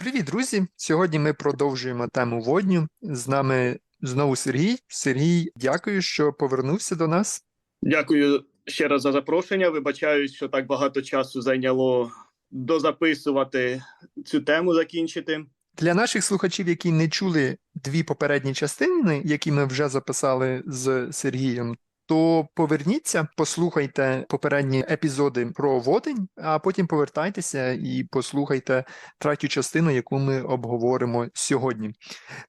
Привіт, друзі! Сьогодні ми продовжуємо тему водню. З нами знову Сергій. Сергій, дякую, що повернувся до нас. Дякую ще раз за запрошення. Вибачаюсь, що так багато часу зайняло дозаписувати цю тему, закінчити. Для наших слухачів, які не чули дві попередні частини, які ми вже записали з Сергієм, то поверніться, послухайте попередні епізоди про водень, а потім повертайтеся і послухайте третю частину, яку ми обговоримо сьогодні.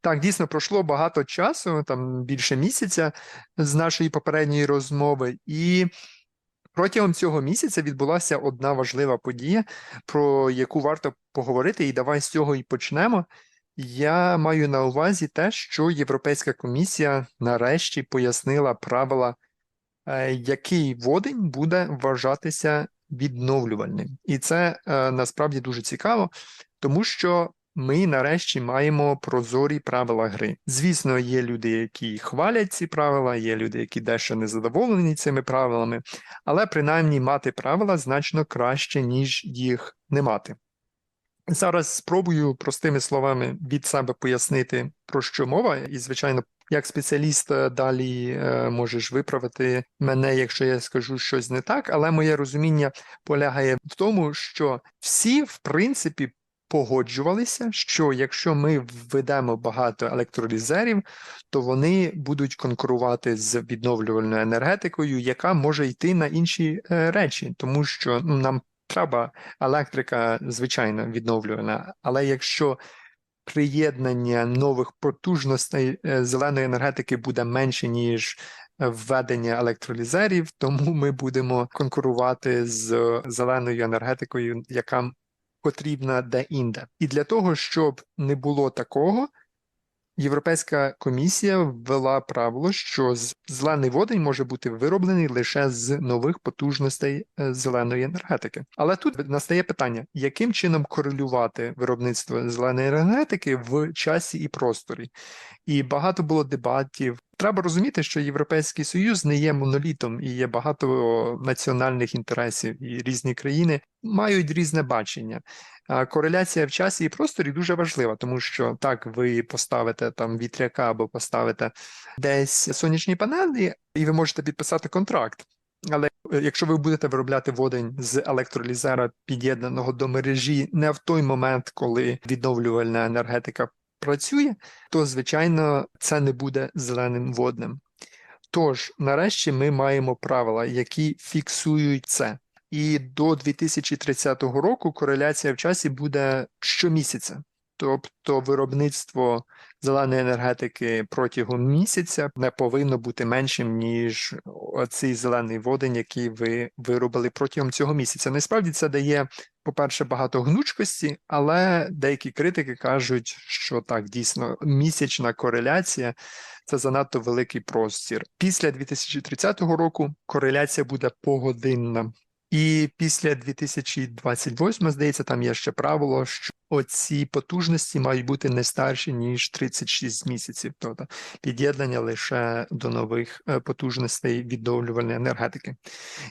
Так, дійсно пройшло багато часу, там більше місяця з нашої попередньої розмови, і протягом цього місяця відбулася одна важлива подія, про яку варто поговорити, і давай з цього і почнемо. Я маю на увазі те, що Європейська комісія нарешті пояснила правила, який водень буде вважатися відновлювальним. І це е, насправді дуже цікаво, тому що ми нарешті маємо прозорі правила гри. Звісно, є люди, які хвалять ці правила, є люди, які дещо не задоволені цими правилами, але принаймні мати правила значно краще, ніж їх не мати. Зараз спробую простими словами від себе пояснити, про що мова, і, звичайно, як спеціаліст е, далі е, можеш виправити мене, якщо я скажу щось не так, але моє розуміння полягає в тому, що всі, в принципі, погоджувалися, що якщо ми введемо багато електролізерів, то вони будуть конкурувати з відновлювальною енергетикою, яка може йти на інші е, речі, тому що ну, нам треба електрика, звичайно, відновлювана, але якщо приєднання нових потужностей е, зеленої енергетики буде менше, ніж введення електролізерів, тому ми будемо конкурувати з зеленою енергетикою, яка потрібна де-інде. І для того, щоб не було такого, Європейська комісія ввела правило, що зелений водень може бути вироблений лише з нових потужностей е, зеленої енергетики. Але тут настає питання, яким чином корелювати виробництво зеленої енергетики в часі і просторі? І багато було дебатів. Треба розуміти, що Європейський Союз не є монолітом і є багато національних інтересів, і різні країни мають різне бачення. Кореляція в часі і просторі дуже важлива, тому що так ви поставите там вітряка або поставите десь сонячні панелі, і ви можете підписати контракт. Але е, якщо ви будете виробляти водень з електролізера, під'єднаного до мережі, не в той момент, коли відновлювальна енергетика працює, то звичайно це не буде зеленим водним. Тож, нарешті, ми маємо правила, які фіксують це. І до 2030 року кореляція в часі буде щомісяця. Тобто виробництво зеленої енергетики протягом місяця не повинно бути меншим, ніж цей зелений водень, який ви виробили протягом цього місяця. Насправді це дає, по-перше, багато гнучкості, але деякі критики кажуть, що так, дійсно, місячна кореляція це занадто великий простір. Після 2030 року кореляція буде погодинна. І після 2028, здається, там є ще правило, що оці потужності мають бути не старші ніж 36 місяців, тобто під'єднання лише до нових е, потужностей відновлювальної енергетики.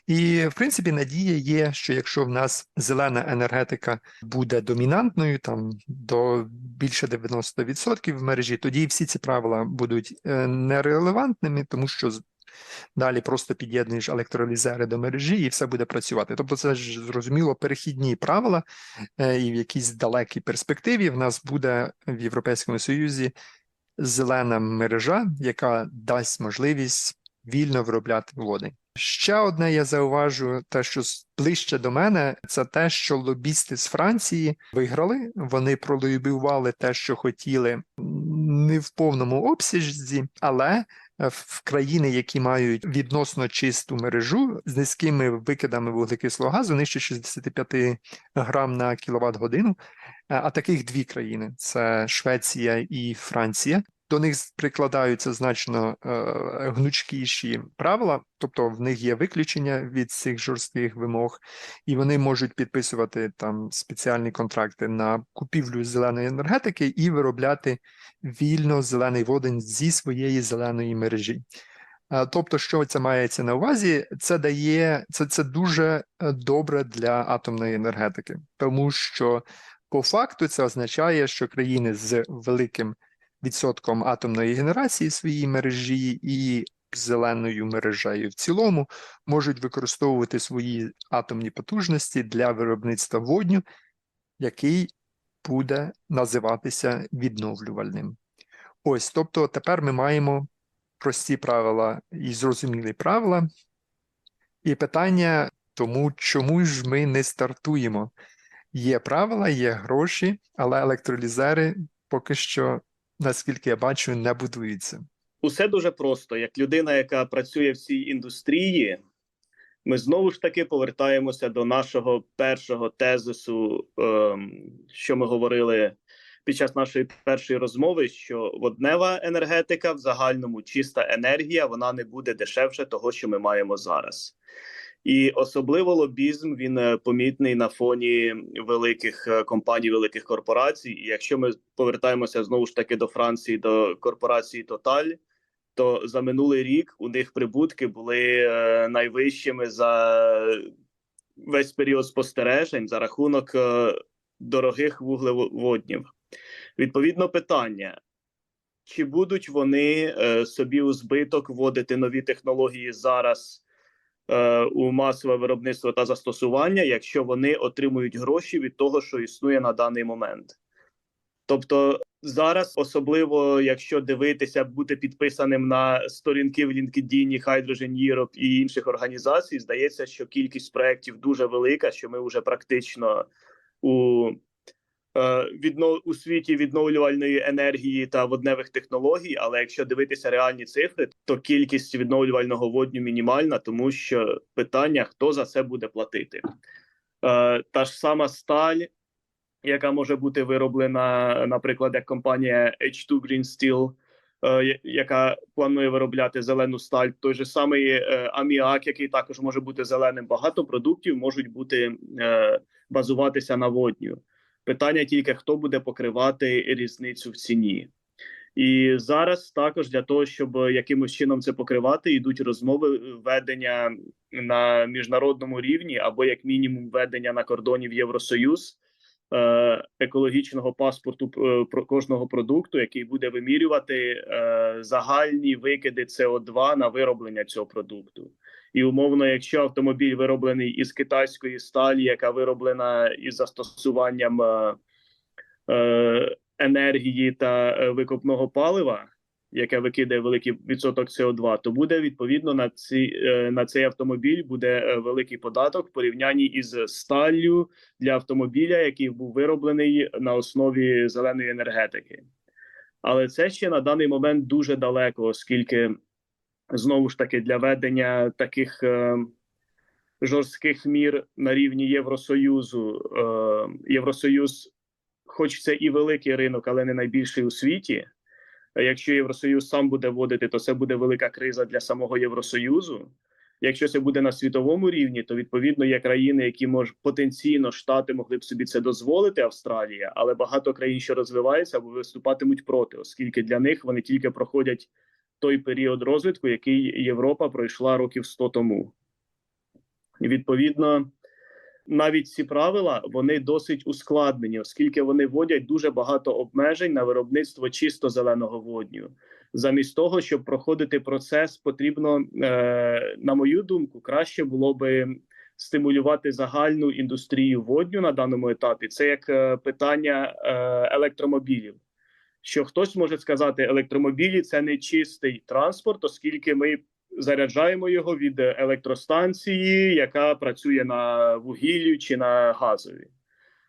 І в принципі надія є, що якщо в нас зелена енергетика буде домінантною, там до більше 90% в мережі, тоді всі ці правила будуть е, нерелевантними, тому що Далі просто під'єднуєш електролізери до мережі і все буде працювати. Тобто, це ж зрозуміло перехідні правила, е, і в якійсь далекій перспективі в нас буде в Європейському Союзі зелена мережа, яка дасть можливість вільно виробляти води. Ще одне я зауважу, те, що ближче до мене, це те, що лобісти з Франції виграли. Вони пролобівали те, що хотіли не в повному обсязі, але Е, в країни, які мають відносно чисту мережу з низькими викидами вуглекислого газу, нижче 65 грам на кіловат годину. Е, а таких дві країни: це Швеція і Франція. До них прикладаються значно е, гнучкіші правила, тобто в них є виключення від цих жорстких вимог, і вони можуть підписувати там спеціальні контракти на купівлю зеленої енергетики і виробляти вільно зелений водень зі своєї зеленої мережі. Е, тобто, що це мається на увазі, це дає це, це дуже е, добре для атомної енергетики, тому що По факту це означає, що країни з великим відсотком атомної генерації в своїй мережі і зеленою мережею в цілому можуть використовувати свої атомні потужності для виробництва водню, який буде називатися відновлювальним. Ось, тобто тепер ми маємо прості правила і зрозумілі правила. І питання тому, чому ж ми не стартуємо? Є правила, є гроші, але електролізери поки що, наскільки я бачу, не будуються. Усе дуже просто. Як людина, яка працює в цій індустрії, ми знову ж таки повертаємося до нашого першого тезису, ем, що ми говорили під час нашої першої розмови: що воднева енергетика в загальному чиста енергія, вона не буде дешевше того, що ми маємо зараз. І особливо лобізм він е, помітний на фоні великих е, компаній, великих корпорацій. І якщо ми повертаємося знову ж таки до Франції, до корпорації Total, то за минулий рік у них прибутки були е, найвищими за весь період спостережень за рахунок дорогих вуглеводнів. Відповідно, питання: чи будуть вони собі у збиток вводити нові технології зараз у масове виробництво та застосування, якщо вони отримують гроші від того, що існує на даний момент? Тобто зараз, особливо якщо дивитися, бути підписаним на сторінки в LinkedIn, Hydrogen Europe і інших організацій, здається, що кількість проєктів дуже велика, що ми вже практично у е, віднов у світі відновлювальної енергії та водневих технологій. Але якщо дивитися реальні цифри, то кількість відновлювального водню мінімальна, тому що питання хто за це буде платити. Е, та ж сама сталь, яка може бути вироблена, наприклад, як компанія H2 Green Steel, е, яка планує виробляти зелену сталь, той же самий аміак, який також може бути зеленим. Багато продуктів можуть бути базуватися на водню. Питання тільки хто буде покривати різницю в ціні. І зараз також для того, щоб якимось чином це покривати, йдуть розмови ведення на міжнародному рівні або як мінімум ведення на кордоні в Євросоюз е, екологічного паспорту е, про кожного продукту, який буде вимірювати е, загальні викиди СО2 на вироблення цього продукту. І умовно, якщо автомобіль вироблений із китайської сталі, яка вироблена із застосуванням е, е, енергії та е, викопного палива, яке викидає великий відсоток СО2, то буде відповідно на ці е, на цей автомобіль буде великий податок в порівнянні із сталлю для автомобіля, який був вироблений на основі зеленої енергетики. Але це ще на даний момент дуже далеко, оскільки знову ж таки для ведення таких е, жорстких мір на рівні Євросоюзу, е, Євросоюз, хоч це і великий ринок, але не найбільший у світі. Якщо Євросоюз сам буде вводити, то це буде велика криза для самого Євросоюзу. Якщо це буде на світовому рівні, то відповідно є країни, які мож потенційно штати могли б собі це дозволити, Австралія, але багато країн, що розвиваються, або виступатимуть проти, оскільки для них вони тільки проходять той період розвитку, який Європа пройшла років 100 тому. І відповідно, навіть ці правила вони досить ускладнені, оскільки вони вводять дуже багато обмежень на виробництво чисто зеленого водню. Замість того, щоб проходити процес, потрібно, е, на мою думку, краще було би стимулювати загальну індустрію водню на даному етапі. Це як е, питання е, електромобілів. Що хтось може сказати, електромобілі це не чистий транспорт, оскільки ми заряджаємо його від електростанції, яка працює на вугіллю чи на газові.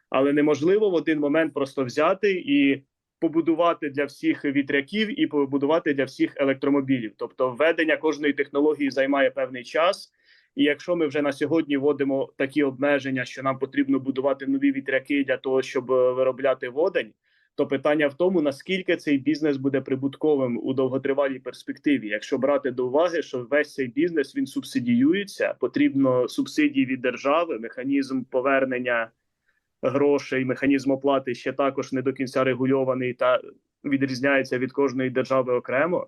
Але неможливо в один момент просто взяти і побудувати для всіх вітряків і побудувати для всіх електромобілів. Тобто, введення кожної технології займає певний час. І якщо ми вже на сьогодні вводимо такі обмеження, що нам потрібно будувати нові вітряки для того, щоб е, виробляти водень, то питання в тому, наскільки цей бізнес буде прибутковим у довготривалій перспективі, якщо брати до уваги, що весь цей бізнес він субсидіюється, потрібно субсидії від держави, механізм повернення грошей, механізм оплати ще також не до кінця регульований та відрізняється від кожної держави окремо.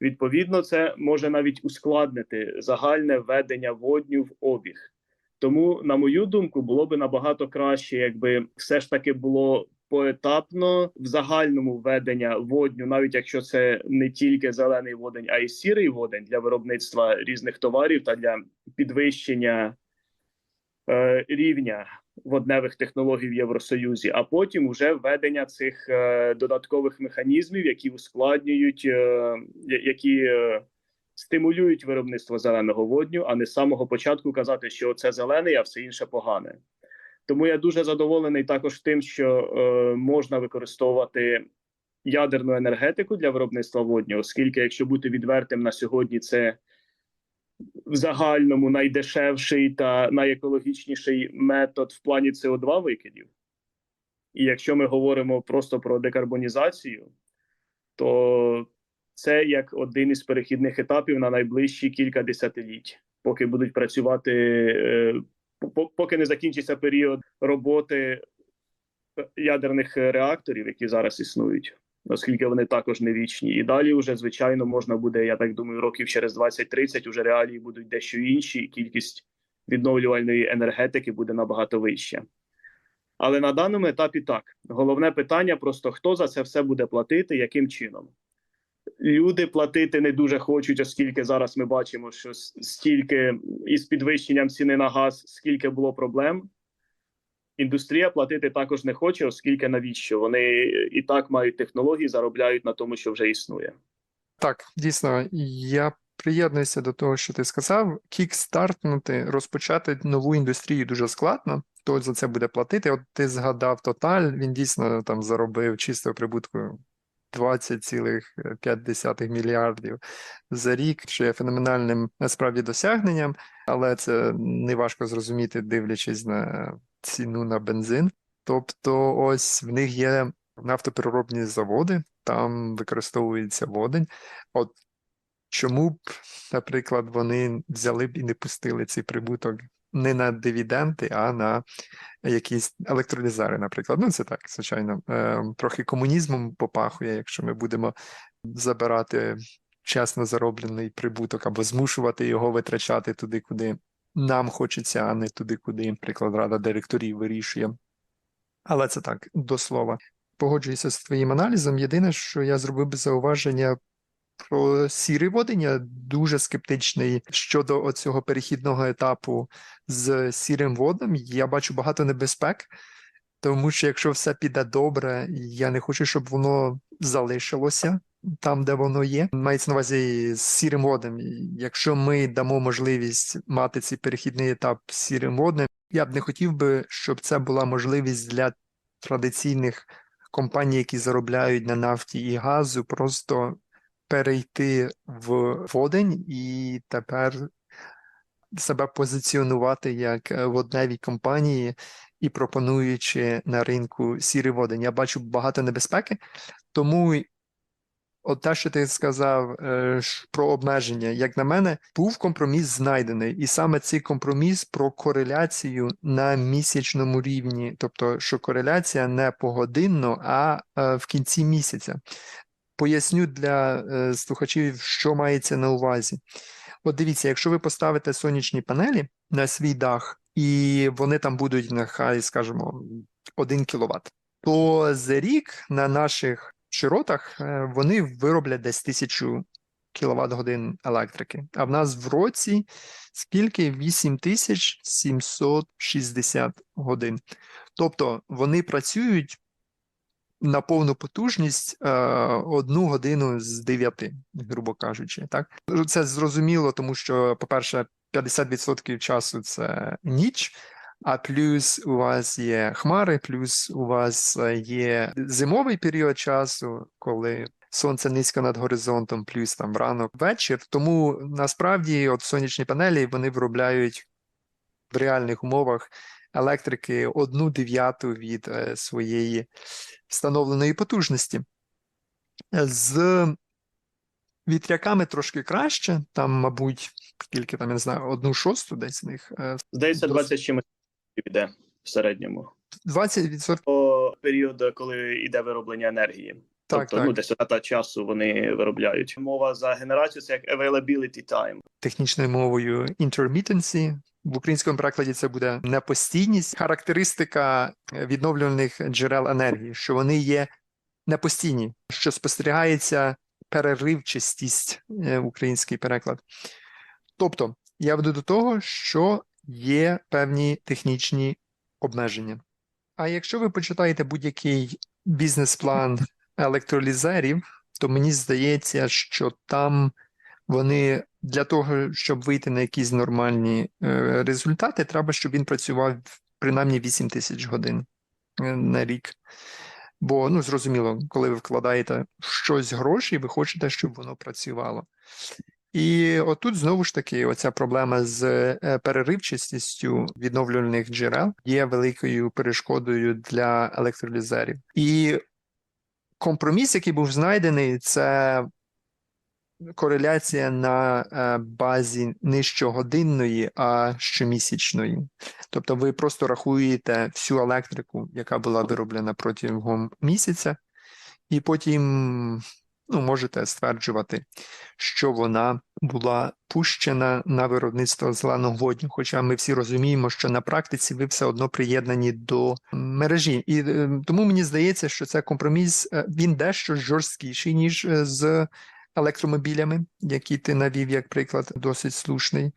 Відповідно, це може навіть ускладнити загальне введення водню в обіг. Тому, на мою думку, було би набагато краще, якби все ж таки було поетапно в загальному введення водню, навіть якщо це не тільки зелений водень, а й сірий водень для виробництва різних товарів та для підвищення е, рівня водневих технологій в Євросоюзі, а потім вже введення цих е, додаткових механізмів, які ускладнюють, е, які е, стимулюють виробництво зеленого водню, а не з самого початку казати, що це зелений, а все інше погане. Тому я дуже задоволений також тим, що е, можна використовувати ядерну енергетику для виробництва водню, оскільки, якщо бути відвертим на сьогодні, це в загальному найдешевший та найекологічніший метод в плані СО2 викидів. І якщо ми говоримо просто про декарбонізацію, то це як один із перехідних етапів на найближчі кілька десятиліть, поки будуть працювати, е, поки не закінчиться період роботи ядерних реакторів, які зараз існують, оскільки вони також не вічні. І далі, вже звичайно, можна буде, я так думаю, років через 20-30 уже реалії будуть дещо інші, і кількість відновлювальної енергетики буде набагато вища. Але на даному етапі так. Головне питання просто хто за це все буде платити, яким чином. Люди платити не дуже хочуть, оскільки зараз ми бачимо, що стільки із підвищенням ціни на газ, скільки було проблем. Індустрія платити також не хоче, оскільки навіщо? Вони і так мають технології, заробляють на тому, що вже існує. Так, дійсно, я приєднуюся до того, що ти сказав. Кікстартнути, розпочати нову індустрію дуже складно. Хто за це буде платити? От ти згадав Тоталь, він дійсно там заробив чистого прибутку 20,5 мільярдів за рік, що є феноменальним насправді досягненням, але це неважко зрозуміти, дивлячись на ціну на бензин. Тобто, ось в них є нафтопереробні заводи, там використовується водень. От чому б, наприклад, вони взяли б і не пустили цей прибуток не на дивіденди, а на якісь електролізари, наприклад. Ну, це так, звичайно, е, трохи комунізмом попахує, якщо ми будемо забирати чесно зароблений прибуток або змушувати його витрачати туди, куди нам хочеться, а не туди, куди, наприклад, рада директорів вирішує. Але це так, до слова. Погоджуюся з твоїм аналізом. Єдине, що я зробив би зауваження про сірий водень, я дуже скептичний щодо оцього перехідного етапу з сірим водом. Я бачу багато небезпек, тому що якщо все піде добре, я не хочу, щоб воно залишилося там, де воно є. Мається на увазі з сірим водом. Якщо ми дамо можливість мати цей перехідний етап з сірим воднем, я б не хотів би, щоб це була можливість для традиційних компаній, які заробляють на нафті і газу, просто перейти в водень і тепер себе позиціонувати як е, водневі компанії і пропонуючи на ринку сірий водень. Я бачу багато небезпеки, тому от те, що ти сказав е, про обмеження, як на мене, був компроміс знайдений, і саме цей компроміс про кореляцію на місячному рівні, тобто, що кореляція не погодинно, а е, в кінці місяця. Поясню для е, слухачів, що мається на увазі. От дивіться, якщо ви поставите сонячні панелі на свій дах, і вони там будуть, нехай, скажімо, 1 кВт, то за рік на наших широтах е, вони вироблять десь 1000 кВт годин електрики. А в нас в році скільки? 8760 годин. Тобто вони працюють на повну потужність е, одну годину з дев'яти, грубо кажучи. Так це зрозуміло, тому що, по-перше, 50% часу це ніч. А плюс у вас є хмари, плюс у вас є зимовий період часу, коли сонце низько над горизонтом, плюс там ранок, вечір. Тому насправді от сонячні панелі вони виробляють в реальних умовах електрики одну дев'яту від е, своєї встановленої потужності. З вітряками трошки краще, там, мабуть, скільки там, я не знаю, одну шосту десь з них. е, Здається, Досить. 20 чимось йде в середньому. 20% По період, коли йде вироблення енергії. так, тобто, так. ну, десь та часу вони виробляють. Мова за генерацію це як availability time. технічною мовою intermittency, В українському перекладі це буде непостійність, характеристика е, відновлюваних джерел енергії, що вони є непостійні, що спостерігається переривчастість е, український переклад. Тобто, я веду до того, що є певні технічні обмеження. А якщо ви почитаєте будь-який бізнес-план електролізерів, то мені здається, що там вони для того, щоб вийти на якісь нормальні е, результати, треба, щоб він працював принаймні 8 тисяч годин е, на рік. Бо, ну, зрозуміло, коли ви вкладаєте щось гроші, ви хочете, щоб воно працювало. І отут знову ж таки, оця проблема з е, переривчастістю відновлювальних джерел є великою перешкодою для електролізерів. І компроміс, який був знайдений, це кореляція на е, базі не щогодинної, а щомісячної. Тобто ви просто рахуєте всю електрику, яка була вироблена протягом місяця, і потім ну, можете стверджувати, що вона була пущена на виробництво зеленого водню. Хоча ми всі розуміємо, що на практиці ви все одно приєднані до мережі. І е, тому мені здається, що це компроміс, е, він дещо жорсткіший, ніж з електромобілями, які ти навів як приклад, досить слушний.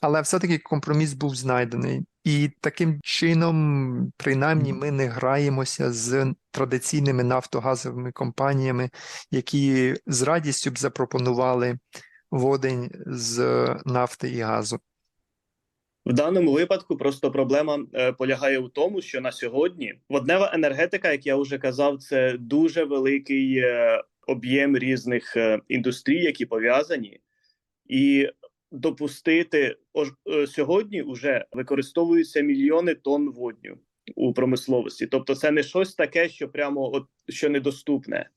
Але все-таки компроміс був знайдений, і таким чином, принаймні, ми не граємося з традиційними нафтогазовими компаніями, які з радістю б запропонували водень з нафти і газу. В даному випадку просто проблема е, полягає в тому, що на сьогодні воднева енергетика, як я вже казав, це дуже великий е, об'єм різних е, індустрій, які пов'язані, і допустити е, сьогодні вже використовуються мільйони тонн водню у промисловості. Тобто, це не щось таке, що прямо от що недоступне.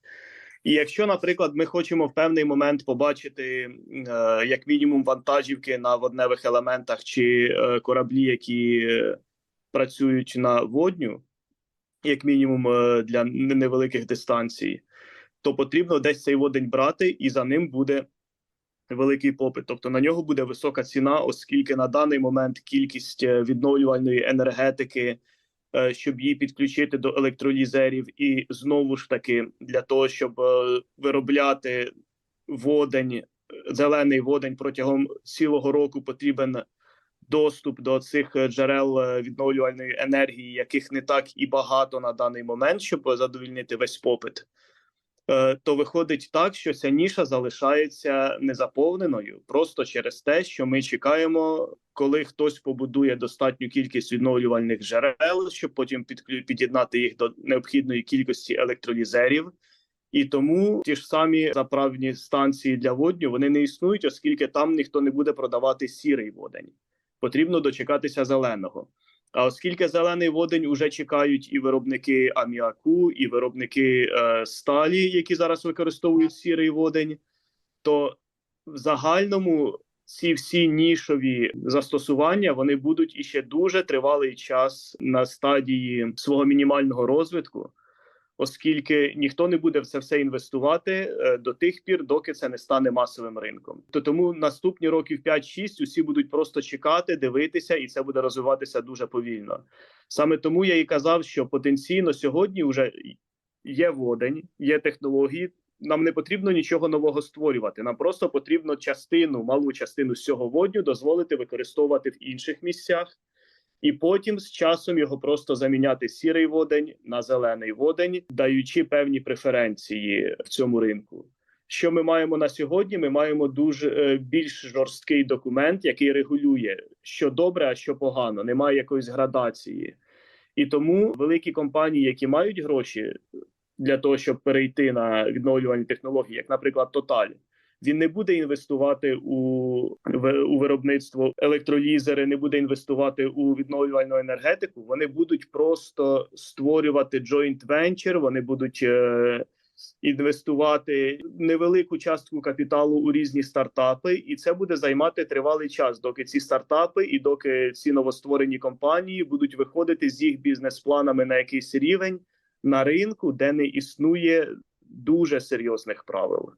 І якщо, наприклад, ми хочемо в певний момент побачити е, як мінімум вантажівки на водневих елементах чи е, кораблі, які е, працюють на водню, як мінімум е, для невеликих дистанцій, то потрібно десь цей водень брати, і за ним буде великий попит. Тобто на нього буде висока ціна, оскільки на даний момент кількість е, відновлювальної енергетики, е, щоб її підключити до електролізерів, і знову ж таки для того, щоб е, виробляти водень, зелений водень протягом цілого року потрібен. Доступ до цих джерел відновлювальної енергії, яких не так і багато на даний момент, щоб задовільнити весь попит, то виходить так, що ця ніша залишається незаповненою просто через те, що ми чекаємо, коли хтось побудує достатню кількість відновлювальних джерел, щоб потім під'єднати їх до необхідної кількості електролізерів. І тому ті ж самі заправні станції для водню вони не існують, оскільки там ніхто не буде продавати сірий водень. Потрібно дочекатися зеленого. А оскільки зелений водень уже чекають і виробники аміаку, і виробники е, сталі, які зараз використовують сірий водень, то в загальному ці всі нішові застосування вони будуть іще дуже тривалий час на стадії свого мінімального розвитку, оскільки ніхто не буде в це все інвестувати е, до тих пір, доки це не стане масовим ринком. То тому наступні років 5-6 усі будуть просто чекати, дивитися, і це буде розвиватися дуже повільно. Саме тому я і казав, що потенційно сьогодні вже є водень, є технології. Нам не потрібно нічого нового створювати. Нам просто потрібно частину, малу частину з цього водню дозволити використовувати в інших місцях, і потім з часом його просто заміняти сірий водень на зелений водень, даючи певні преференції в цьому ринку. Що ми маємо на сьогодні? Ми маємо дуже е, більш жорсткий документ, який регулює, що добре, а що погано. Немає якоїсь градації. І тому великі компанії, які мають гроші для того, щоб перейти на відновлювальні технології, як, наприклад, Total, він не буде інвестувати у, у виробництво електролізери, не буде інвестувати у відновлювальну енергетику. Вони будуть просто створювати joint venture, вони будуть е, інвестувати невелику частку капіталу у різні стартапи, і це буде займати тривалий час, доки ці стартапи і доки ці новостворені компанії будуть виходити з їх бізнес-планами на якийсь рівень на ринку, де не існує дуже серйозних правил.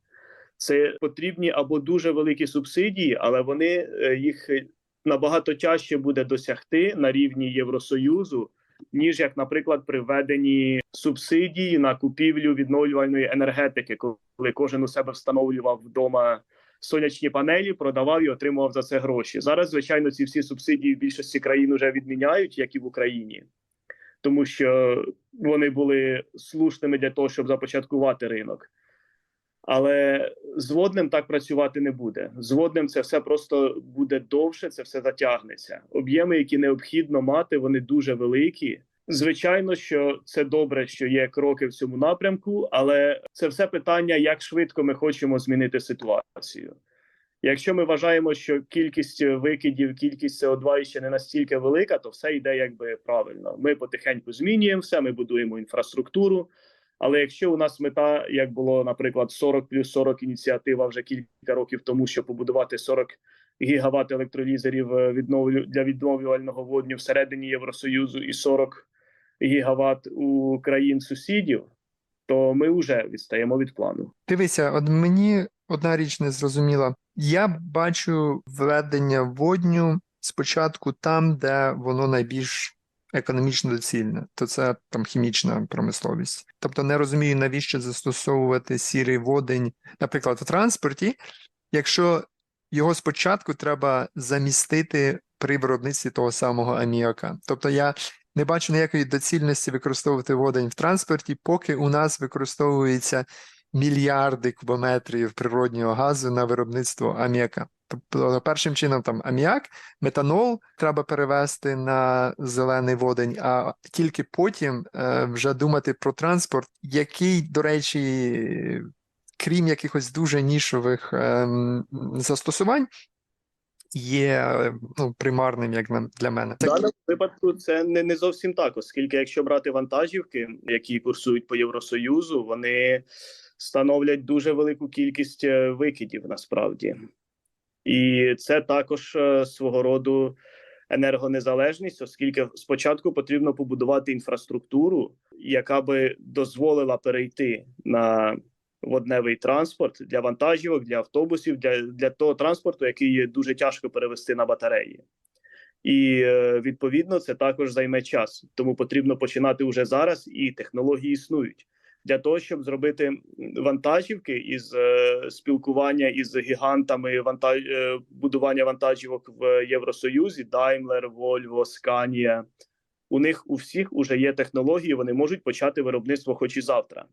Це потрібні або дуже великі субсидії, але вони е, їх набагато тяжче буде досягти на рівні Євросоюзу, ніж як, наприклад, при введенні субсидій на купівлю відновлювальної енергетики, коли кожен у себе встановлював вдома сонячні панелі, продавав і отримував за це гроші. Зараз, звичайно, ці всі субсидії в більшості країн вже відміняють, як і в Україні, тому що вони були слушними для того, щоб започаткувати ринок. Але з водним так працювати не буде. З водним це все просто буде довше, це все затягнеться. Об'єми, які необхідно мати, вони дуже великі. Звичайно, що це добре, що є кроки в цьому напрямку, але це все питання, як швидко ми хочемо змінити ситуацію. Якщо ми вважаємо, що кількість викидів, кількість СО2 ще не настільки велика, то все йде якби правильно. Ми потихеньку змінюємо все, ми будуємо інфраструктуру. Але якщо у нас мета, як було, наприклад, 40 плюс 40 ініціатива вже кілька років тому, щоб побудувати 40 гігават електролізерів е, для відновлювального водню всередині Євросоюзу і 40 гігават у країн сусідів, то ми вже відстаємо від плану. Дивися, от мені одна річ не зрозуміла. Я бачу введення водню спочатку там, де воно найбільш економічно доцільне, то це там хімічна промисловість. Тобто не розумію, навіщо застосовувати сірий водень, наприклад, у транспорті, якщо його спочатку треба замістити при виробництві того самого аміака. Тобто я не бачу ніякої доцільності використовувати водень в транспорті, поки у нас використовується мільярди кубометрів природнього газу на виробництво аміака. Тобто, першим чином там аміак, метанол треба перевести на зелений водень, а тільки потім е, вже думати про транспорт, який, до речі, крім якихось дуже нішових е, застосувань, є ну, примарним як для мене. В даному випадку це не, не зовсім так, оскільки якщо брати вантажівки, які курсують по Євросоюзу, вони становлять дуже велику кількість е, викидів насправді. І це також е, свого роду енергонезалежність, оскільки спочатку потрібно побудувати інфраструктуру, яка би дозволила перейти на водневий транспорт для вантажівок, для автобусів, для, для того транспорту, який дуже тяжко перевести на батареї. І е, відповідно це також займе час, тому потрібно починати уже зараз, і технології існують для того, щоб зробити вантажівки із е, спілкування із гігантами вантаж... е, будування вантажівок в Євросоюзі, Daimler, Volvo, Scania. У них у всіх уже є технології, вони можуть почати виробництво хоч і завтра.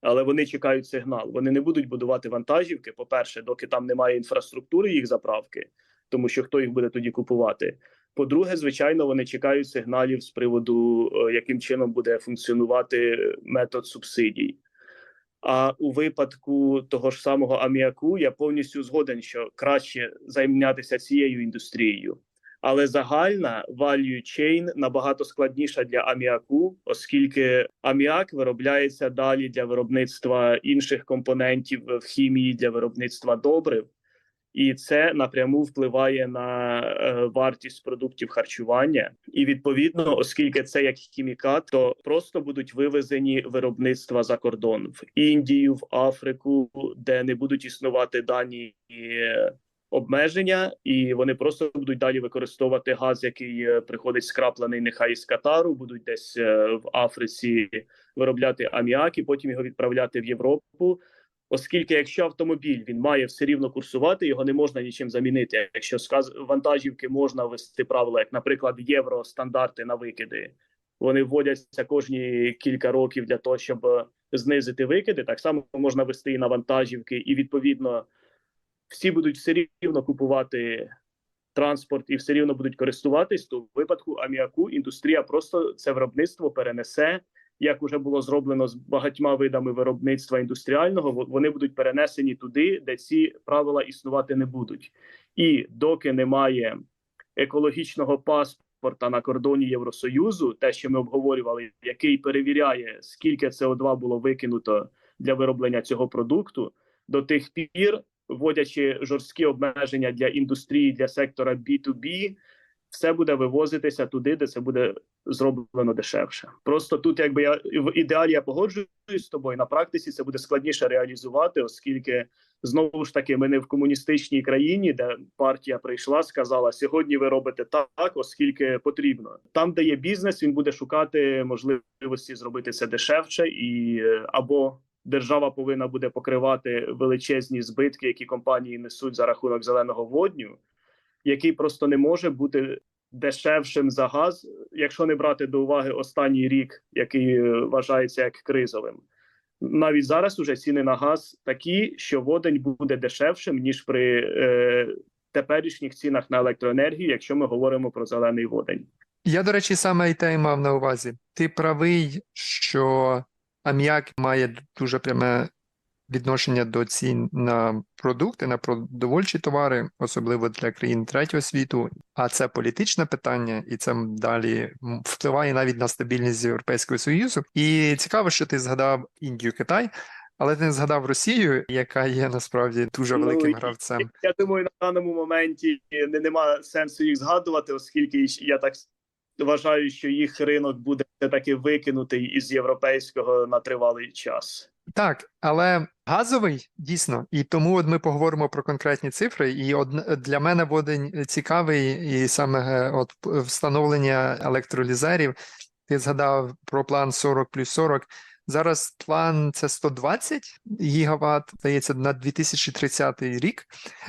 Але вони чекають сигнал. Вони не будуть будувати вантажівки. По-перше, доки там немає інфраструктури їх заправки, тому що хто їх буде тоді купувати. По-друге, звичайно, вони чекають сигналів з приводу, е, яким чином буде функціонувати метод субсидій. А у випадку того ж самого аміаку я повністю згоден, що краще зайнятися цією індустрією. Але загальна value chain набагато складніша для аміаку, оскільки аміак виробляється далі для виробництва інших компонентів в хімії для виробництва добрив, і це напряму впливає на е, вартість продуктів харчування. І відповідно, оскільки це як хімікат, то просто будуть вивезені виробництва за кордон в Індію, в Африку, де не будуть існувати дані. е, Обмеження, і вони просто будуть далі використовувати газ, який е, приходить скраплений, нехай із Катару, будуть десь в Африці виробляти аміак і потім його відправляти в Європу. Оскільки, якщо автомобіль він має все рівно курсувати, його не можна нічим замінити. Якщо сказ вантажівки можна ввести правила, як, наприклад, євростандарти на викиди, вони вводяться кожні кілька років для того, щоб е, знизити викиди. Так само можна вести і на вантажівки, і відповідно всі будуть все рівно купувати транспорт і все рівно будуть користуватись. То в випадку аміаку індустрія просто це виробництво перенесе як уже було зроблено з багатьма видами виробництва індустріального, во- вони будуть перенесені туди, де ці правила існувати не будуть. І доки немає екологічного паспорта на кордоні Євросоюзу, те, що ми обговорювали, який перевіряє, скільки СО2 було викинуто для вироблення цього продукту, до тих пір, вводячи жорсткі обмеження для індустрії, для сектора B2B, все буде вивозитися туди, де це буде зроблено дешевше. Просто тут, якби я в ідеалі я погоджуюсь з тобою. На практиці це буде складніше реалізувати, оскільки Знову ж таки, ми не в комуністичній країні, де партія прийшла, сказала: сьогодні ви робите так, оскільки потрібно. Там, де є бізнес, він буде шукати можливості зробити це дешевше, і е, або держава повинна буде покривати величезні збитки, які компанії несуть за рахунок зеленого водню, який просто не може бути дешевшим за газ, якщо не брати до уваги останній рік, який е, вважається як кризовим. Навіть зараз уже ціни на газ такі, що водень буде дешевшим ніж при е, теперішніх цінах на електроенергію, якщо ми говоримо про зелений водень. Я, до речі, саме і те й мав на увазі. Ти правий, що аміак має дуже пряме відношення до цін на продукти, на продовольчі товари, особливо для країн третього світу. А це політичне питання, і це далі впливає навіть на стабільність Європейського Союзу. І цікаво, що ти згадав Індію, Китай. Але ти не згадав Росію, яка є насправді дуже Ну, великим і- гравцем. Я думаю, на даному моменті не нема сенсу їх згадувати, оскільки я так вважаю, що їх ринок буде таки викинутий із європейського на тривалий час. Так, але газовий дійсно, і тому от ми поговоримо про конкретні цифри. І одне для мене водень цікавий, і саме е, от встановлення електролізерів. Ти згадав про план 40 плюс 40. Зараз план це 120 гігават, здається, на 2030 рік.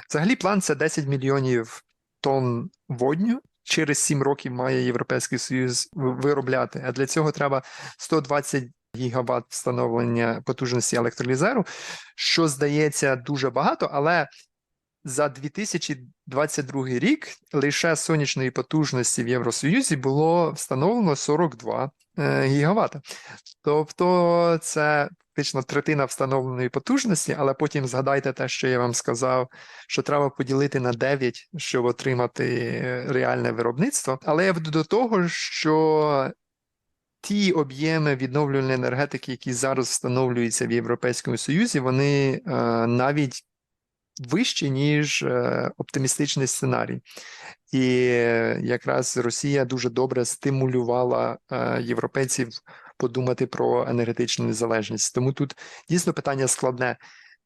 Взагалі план це 10 мільйонів тонн водню. Через 7 років має Європейський Союз виробляти. А для цього треба 120 гігават встановлення потужності електролізеру, що здається дуже багато, але за 2022 рік лише сонячної потужності в Євросоюзі було встановлено 42 е, гігавата. Тобто це фактично третина встановленої потужності, але потім згадайте те, що я вам сказав, що треба поділити на 9, щоб отримати е, реальне виробництво. Але я веду до того, що ті об'єми відновлювальної енергетики, які зараз встановлюються в Європейському Союзі, вони е, навіть вищі, ніж е, оптимістичний сценарій. І е, якраз Росія дуже добре стимулювала е, європейців подумати про енергетичну незалежність. Тому тут дійсно питання складне.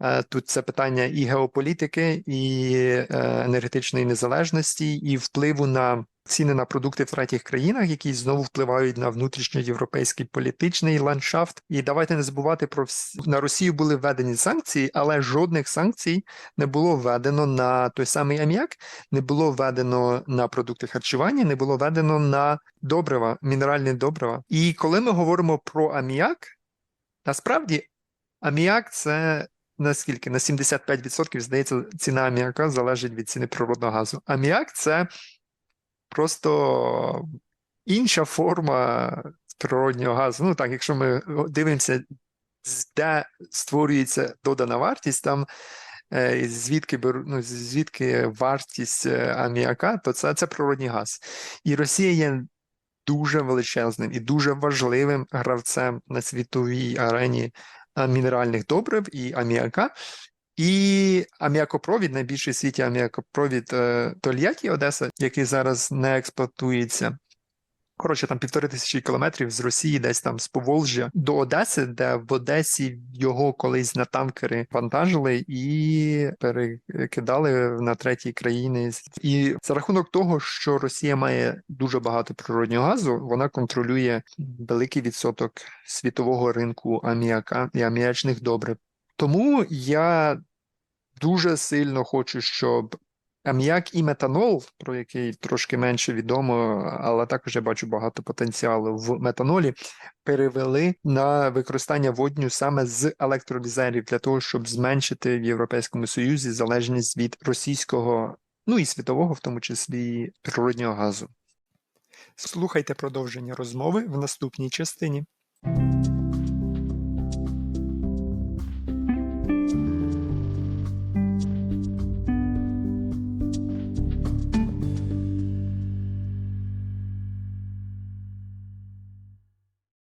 Е, Тут це питання і геополітики, і е, енергетичної незалежності, і впливу на ціни на продукти в третіх країнах, які знову впливають на внутрішньоєвропейський політичний ландшафт. І давайте не забувати про всі на Росію були введені санкції, але жодних санкцій не було введено на той самий аміак, не було введено на продукти харчування, не було введено на добрива, мінеральні добрива. І коли ми говоримо про аміак, насправді аміак це. Наскільки на 75% здається, ціна аміака залежить від ціни природного газу. Аміак це просто інша форма природнього газу. Ну так, якщо ми дивимося, де створюється додана вартість, там е, звідки ну, звідки вартість е, аміака, то це, це природний газ. І Росія є дуже величезним і дуже важливим гравцем на світовій арені мінеральних добрив і аміака. І аміакопровід, найбільший в світі аміакопровід е, Тольятті Одеса, який зараз не експлуатується. Коротше, там півтори тисячі кілометрів з Росії, десь там з Поволжя до Одеси, де в Одесі його колись на танкери вантажили і перекидали на треті країни. І за рахунок того, що Росія має дуже багато природнього газу, вона контролює великий відсоток світового ринку аміака і аміачних добрив. Тому я дуже сильно хочу, щоб аміак і метанол, про який трошки менше відомо, але також я бачу багато потенціалу в метанолі, перевели на використання водню саме з електролізерів для того, щоб зменшити в Європейському Союзі залежність від російського, ну і світового, в тому числі природнього газу. Слухайте продовження розмови в наступній частині.